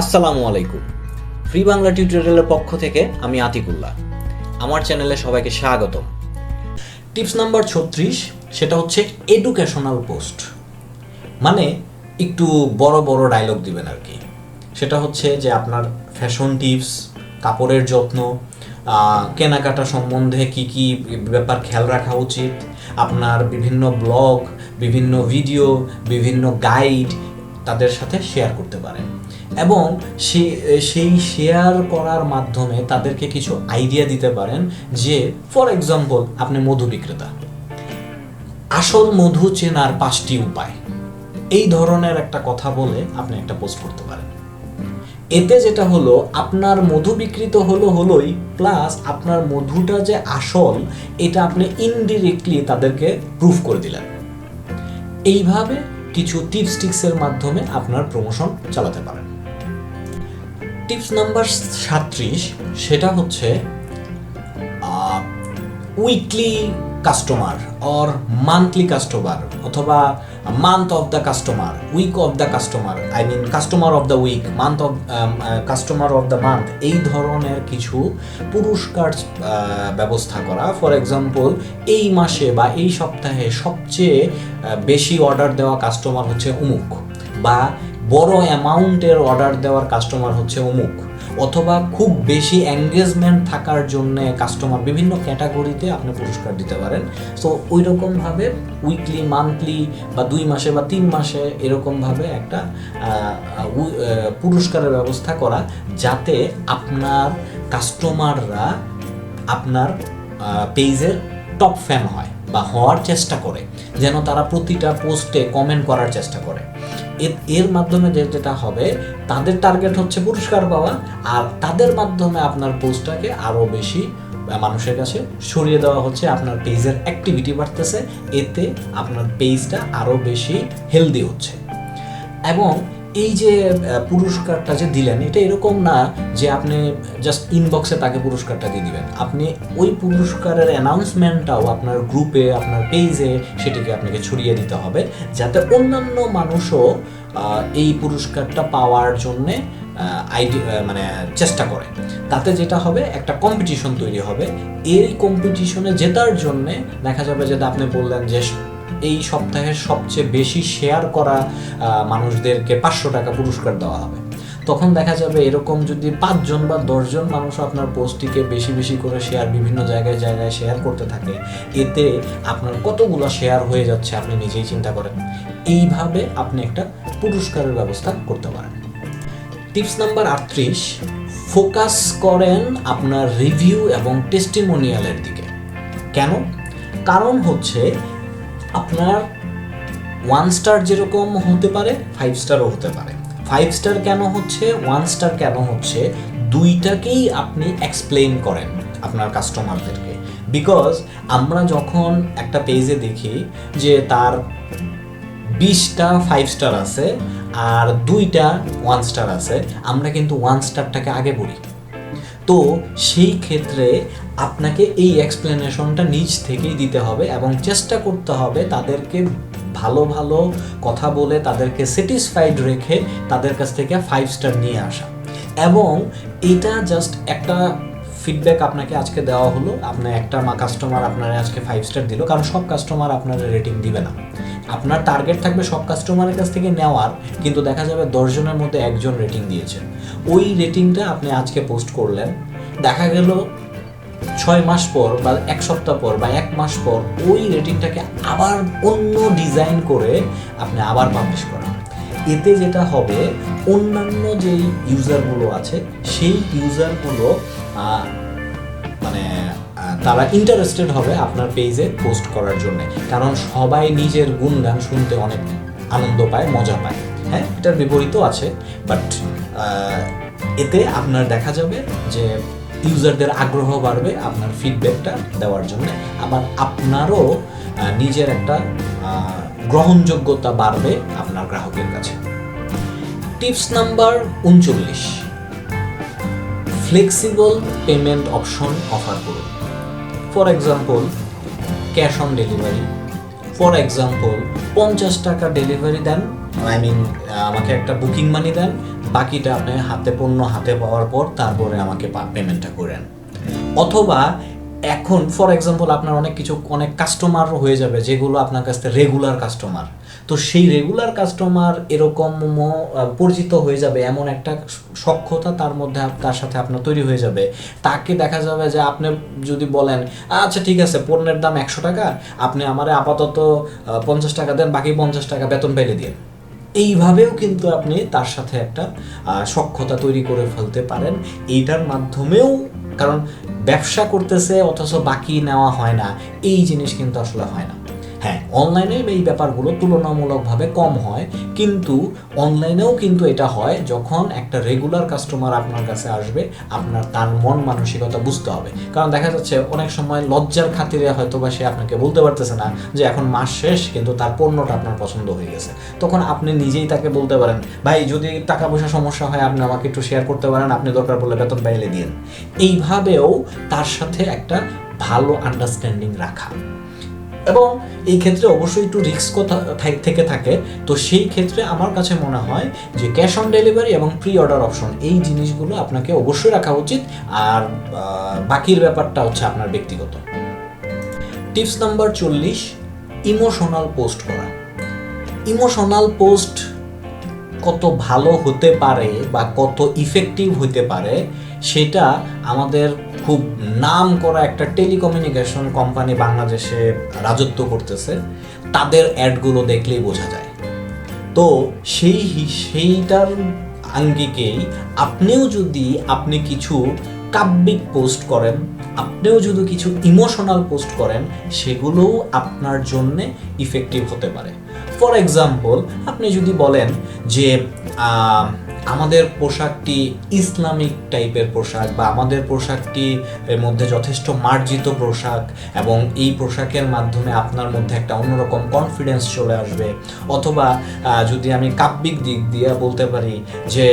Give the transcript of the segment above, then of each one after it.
আসসালামু আলাইকুম। ফ্রি বাংলা টিউটোরিয়ালের পক্ষ থেকে আমি আতিকুল্লাহ। আমার চ্যানেলে সবাইকে স্বাগতম। টিপস নাম্বার ছত্রিশ, সেটা হচ্ছে এডুকেশনাল পোস্ট মানে একটু বড় বড় ডায়লগ দিবেন আর কি। সেটা হচ্ছে যে আপনার ফ্যাশন টিপস কাপড়ের যত্ন কেনাকাটা সম্বন্ধে কি কি ব্যাপার খেয়াল রাখা উচিত, আপনার বিভিন্ন ব্লগ বিভিন্ন ভিডিও বিভিন্ন গাইড তাদের সাথে শেয়ার করতে পারেন এবং সেই শেয়ার করার মাধ্যমে তাদেরকে কিছু আইডিয়া দিতে পারেন যে ফর এক্সাম্পল আপনি মধু বিক্রেতা। আসল মধু চেনার পাঁচটি উপায়। এই ধরনের একটা কথা বলে আপনি একটা পোস্ট করতে পারেন। এতে যেটা হলো, আপনার মধু বিকৃত হলো হলোই প্লাস আপনার মধুটা যে আসল, এটা আপনি ইনডিরেক্টলি তাদেরকে প্রুফ করে দিলেন। এইভাবে কিছু টিপস টিক্সের মাধ্যমে আপনার প্রমোশন চালাতে পারেন। টিপস নাম্বার সাত্রিশ সেটা হচ্ছে weekly customer or monthly customer অথবা month of the customer week of the customer I mean customer of the week month of customer of the month এই ধরনের কিছু পুরস্কার ব্যবস্থা করা। ফর এক্সাম্পল এই মাসে বা এই সপ্তাহে সবচেয়ে বেশি অর্ডার দেওয়া কাস্টমার হচ্ছে অমুক বা বড় অ্যামাউন্টের অর্ডার দেওয়ার কাস্টমার হচ্ছে অমুক অথবা খুব বেশি এঙ্গেজমেন্ট থাকার জন্য কাস্টমার বিভিন্ন ক্যাটাগরিতে আপনি পুরস্কার দিতে পারেন। সো ওই রকমভাবে উইকলি মান্থলি বা দুই মাসে বা তিন মাসে এরকমভাবে একটা পুরস্কারের ব্যবস্থা করা যাতে আপনার কাস্টমাররা আপনার পেজের টপ ফ্যান হয় বা হওয়ার চেষ্টা করে। যেন তারা প্রতিটা পোস্টে কমেন্ট করার চেষ্টা করে। এর মাধ্যমে যে যেটা হবে, তাদের টার্গেট হচ্ছে পুরস্কার পাওয়া, আর তাদের মাধ্যমে আপনার পোস্টটাকে আরও বেশি মানুষের কাছে সরিয়ে দেওয়া হচ্ছে, আপনার পেজের অ্যাক্টিভিটি বাড়তেছে, এতে আপনার পেজটা আরও বেশি হেলদি হচ্ছে। এবং এই যে পুরস্কারটা যে দিলেন, এটা এরকম না যে আপনি জাস্ট ইনবক্সে তাকে পুরস্কারটা দিয়ে দিবেন। আপনি ওই পুরস্কারের অ্যানাউন্সমেন্টটাও আপনার গ্রুপে আপনার পেজে সেটিকে আপনাকে ছড়িয়ে দিতে হবে, যাতে অন্যান্য মানুষও এই পুরস্কারটা পাওয়ার জন্যে আইডি মানে চেষ্টা করে। তাতে যেটা হবে, একটা কম্পিটিশন তৈরি হবে। এই কম্পিটিশনে জেতার জন্যে দেখা যাবে যেটা আপনি বললেন যে এই সপ্তাহের সবচেয়ে বেশি শেয়ার করা মানুষদেরকে পাঁচশো টাকা পুরস্কার দেওয়া হবে। তখন দেখা যাবে এরকম যদি পাঁচজন বা দশজন মানুষ আপনার পোস্টটিকে বেশি বেশি করে শেয়ার বিভিন্ন জায়গায় জায়গায় শেয়ার করতে থাকে, এতে আপনার কতগুলো শেয়ার হয়ে যাচ্ছে আপনি নিজেই চিন্তা করেন। এইভাবে আপনি একটা পুরস্কারের ব্যবস্থা করতে পারেন। টিপস নাম্বার আটত্রিশ, ফোকাস করেন আপনার রিভিউ এবং টেস্টিমোনিয়ালের দিকে। কেন? কারণ হচ্ছে আপনার ওয়ান স্টার যেরকম হতে পারে ফাইভ স্টারও হতে পারে। ফাইভ স্টার কেন হচ্ছে? ওয়ান স্টার কেন হচ্ছে? দুইটাকেই আপনি এক্সপ্লেন করেন আপনার কাস্টমারদেরকে বিকজ আমরা যখন একটা পেজে দেখি যে তার বিশটা ফাইভ স্টার আছে আর দুইটা ওয়ান স্টার আছে, আমরা কিন্তু ওয়ান স্টারটাকে আগে পড়ি তো সেই ক্ষেত্রে আপনাকে এই এক্সপ্লেনেশনটা নিজ থেকেই দিতে হবে এবং চেষ্টা করতে হবে তাদেরকে ভালো ভালো কথা বলে তাদেরকে স্যাটিসফাইড রেখে তাদের কাছ থেকে ফাইভ স্টার নিয়ে আসা। এবং এটা জাস্ট একটা ফিডব্যাক আপনাকে আজকে দেওয়া হলো। আপনার একটা মা কাস্টমার আপনারা আজকে ফাইভ স্টার দিল, কারণ সব কাস্টমার আপনারা রেটিং দিবে না। আপনার টার্গেট থাকবে সব কাস্টমারের কাছ থেকে নেওয়ার, কিন্তু দেখা যাবে দশজনের মধ্যে একজন রেটিং দিয়েছে। ওই রেটিংটা আপনি আজকে পোস্ট করলেন। দেখা গেল ছয় মাস পর বা এক সপ্তাহ পর বা এক মাস পর ওই রেটিংটাকে আবার অন্য ডিজাইন করে আপনি আবার পাবলিশ করেন। এতে যেটা হবে, অন্যান্য যেই ইউজারগুলো আছে, সেই ইউজারগুলো মানে তারা ইন্টারেস্টেড হবে আপনার পেজে পোস্ট করার জন্য। কারণ সবাই নিজের গুণগান শুনতে অনেক আনন্দ পায়, মজা পায়। হ্যাঁ এটার বিপরীতও আছে। বাট এতে আপনার দেখা যাবে যে ইউজারদের আগ্রহ বাড়বে আপনার ফিডব্যাকটা দেওয়ার জন্য। আবার আপনারও নিজের একটা গ্রহণযোগ্যতা বাড়বে আপনার গ্রাহকের কাছে। টিপস নাম্বার উনচল্লিশ। ফ্লেক্সিবল পেমেন্ট অপশন অফার করুন। For example cash on delivery for example পঞ্চাশ টাকা ডেলিভারি দেন। আই মিন আমাকে একটা বুকিং মানি দেন, বাকিটা আপনি হাতে পণ্য হাতে পাওয়ার পর তারপরে আমাকে পেমেন্টটা করেন। অথবা এখন ফর এক্সাম্পল আপনার অনেক কিছু, অনেক কাস্টমার হয়ে যাবে যেগুলো আপনার কাছ থেকে রেগুলার কাস্টমার তো সেই রেগুলার কাস্টমার এরকম পরিচিত হয়ে যাবে এমন একটা সক্ষতা তার মধ্যে তার সাথে আপনার তৈরি হয়ে যাবে। তাকে দেখা যাবে যে আপনি যদি বলেন আচ্ছা ঠিক আছে, পণ্যের দাম একশো টাকা, আপনি আমার আপাতত পঞ্চাশ টাকা দেন, বাকি পঞ্চাশ টাকা বেতন পেলে দিন এইভাবেও কিন্তু আপনি তার সাথে একটা সক্ষতা তৈরি করে ফেলতে পারেন। এইটার মাধ্যমেও, কারণ ব্যবসা করতেছে, অথচ বাকি নেওয়া হয় না। এই জিনিস কিন্তু আসলে হয় না। হ্যাঁ অনলাইনে এই ব্যাপারগুলো তুলনামূলকভাবে কম হয়, কিন্তু অনলাইনেও কিন্তু এটা হয় যখন একটা রেগুলার কাস্টমার আপনার কাছে আসবে, আপনার তার মন মানসিকতা বুঝতে হবে। কারণ দেখা যাচ্ছে অনেক সময় লজ্জার খাতিরে হয়তো বা সে আপনাকে বলতে পারতেছে না যে এখন মাস শেষ, কিন্তু তার পণ্যটা আপনার পছন্দ হয়ে গেছে। তখন আপনি নিজেই তাকে বলতে পারেন, ভাই, যদি টাকা পয়সা সমস্যা হয়, আপনি আমাকে একটু শেয়ার করতে পারেন, আপনি দরকার পড়লে বেতন পাইলে দিন এইভাবেও তার সাথে একটা ভালো আন্ডারস্ট্যান্ডিং রাখা। এবং এই ক্ষেত্রে অবশ্যই একটু রিস্ক থেকে থাকে। তো সেই ক্ষেত্রে আমার কাছে মনে হয় যে ক্যাশ অন ডেলিভারি এবং প্রি অর্ডার অপশন এই জিনিসগুলো আপনাকে অবশ্যই রাখা উচিত। আর বাকির ব্যাপারটা হচ্ছে আপনার ব্যক্তিগত। টিপস নাম্বার চল্লিশ ইমোশনাল পোস্ট করা। ইমোশনাল পোস্ট কত ভালো হতে পারে বা কত ইফেক্টিভ হতে পারে সেটা আমাদের খুব নাম করা একটা টেলিকমিউনিকেশন কোম্পানি বাংলাদেশে রাজত্ব করতেছে। তাদের অ্যাডগুলো দেখলেই বোঝা যায়। তো সেই সেইটার আঙ্গিকেই আপনিও যদি আপনি কিছু কাব্যিক পোস্ট করেন, আপনিও যদি কিছু ইমোশনাল পোস্ট করেন, সেগুলোও আপনার জন্য ইফেক্টিভ হতে পারে। ফর এক্সাম্পল, আপনি যদি বলেন যে আমাদের পোশাকটি ইসলামিক টাইপের পোশাক বা আমাদের পোশাকটি এর মধ্যে যথেষ্ট মার্জিত পোশাক এবং এই পোশাকের মাধ্যমে আপনার মধ্যে একটা অন্যরকম কনফিডেন্স চলে আসবে। অথবা যদি আমি কাব্যিক দিক দিয়ে বলতে পারি যে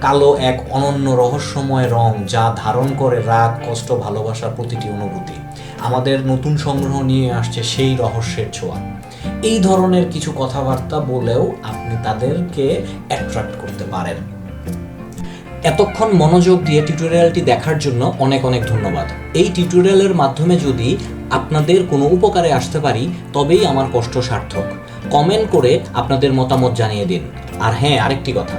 কালো এক অনন্য রহস্যময় রং যা ধারণ করে রাগ, কষ্ট, ভালোবাসার প্রতিটি অনুভূতি। আমাদের নতুন সংগ্রহ নিয়ে আসছে সেই রহস্যের ছোঁয়া। এই ধরনের কিছু কথাবার্তা বলেও আপনি তাদেরকে অ্যাট্রাক্ট করতে পারেন। এতক্ষণ মনোযোগ দিয়ে টিউটোরিয়ালটি দেখার জন্য অনেক অনেক ধন্যবাদ। এই টিউটোরিয়ালের মাধ্যমে যদি আপনাদের কোনো উপকারে আসতে পারি, তবেই আমার কষ্ট সার্থক। কমেন্ট করে আপনাদের মতামত জানিয়ে দিন। আর হ্যাঁ আরেকটি কথা।